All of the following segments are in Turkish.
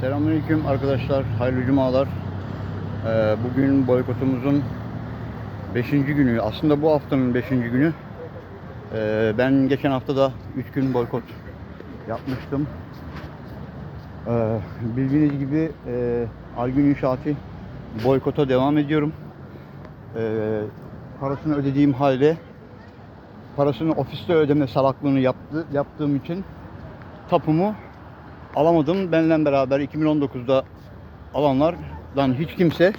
Selamünaleyküm arkadaşlar, hayırlı cumalar. Ee, bugün boykotumuzun 5. günü, aslında bu haftanın 5. günü. Ee, ben geçen hafta da 3 gün boykot yapmıştım. Ee, bildiğiniz gibi e, Algün İnşaatı boykota devam ediyorum. Parasını ödediğim halde parasını ofiste ödeme salaklığını yaptı, yaptığım için tapumu alamadım. Benimle beraber 2019'da alanlardan hiç kimse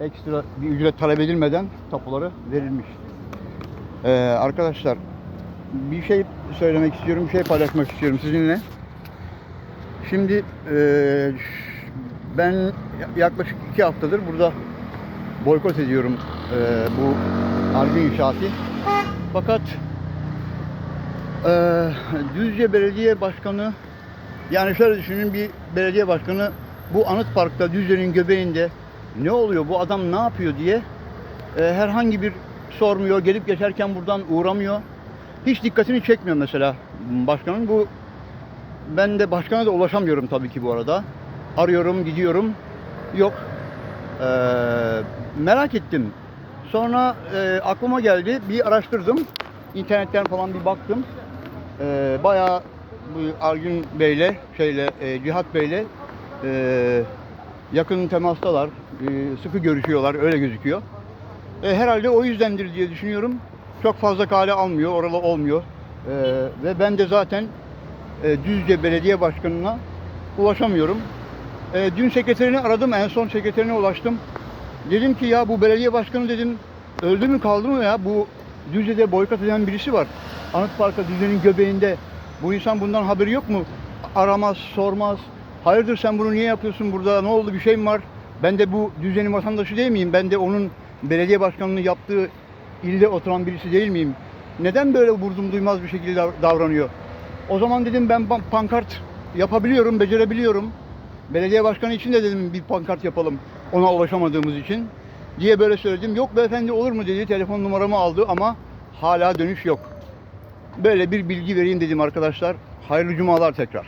ekstra bir ücret talep edilmeden tapuları verilmiş. Ee, arkadaşlar bir şey söylemek istiyorum, bir şey paylaşmak istiyorum sizinle. Şimdi eee, ben yaklaşık iki haftadır burada boykot ediyorum eee, bu harbi inşaatı. Fakat eee, Düzce Belediye Başkanı yani şöyle düşünün bir belediye başkanı bu anıt parkta Düzce'nin göbeğinde ne oluyor bu adam ne yapıyor diye e, herhangi bir sormuyor. Gelip geçerken buradan uğramıyor. Hiç dikkatini çekmiyor mesela başkanın. Bu ben de başkana da ulaşamıyorum tabii ki bu arada. Arıyorum, gidiyorum. Yok. Ee, merak ettim. Sonra e, aklıma geldi. Bir araştırdım. İnternetten falan bir baktım. Ee, bayağı bu Argün Bey'le, şeyle, e, Cihat Bey'le e, yakın temastalar. E, sıkı görüşüyorlar. Öyle gözüküyor. E, herhalde o yüzdendir diye düşünüyorum. Çok fazla kale almıyor, oralı olmuyor. E, ve ben de zaten e, Düzce Belediye Başkanı'na ulaşamıyorum. E, dün sekreterini aradım, en son sekreterine ulaştım. Dedim ki ya bu belediye başkanı dedim öldü mü kaldı mı ya bu Düzce'de boykot eden birisi var. Anıt Park'a Düzce'nin göbeğinde. Bu insan bundan haberi yok mu? Aramaz, sormaz. Hayırdır sen bunu niye yapıyorsun burada? Ne oldu bir şey mi var? Ben de bu Düzce'nin vatandaşı değil miyim? Ben de onun belediye başkanlığı yaptığı ilde oturan birisi değil miyim? Neden böyle vurdum duymaz bir şekilde dav- davranıyor? O zaman dedim ben pan- pankart yapabiliyorum, becerebiliyorum. Belediye başkanı için de dedim bir pankart yapalım ona ulaşamadığımız için diye böyle söyledim. Yok beyefendi olur mu dedi. Telefon numaramı aldı ama hala dönüş yok. Böyle bir bilgi vereyim dedim arkadaşlar. Hayırlı cumalar tekrar.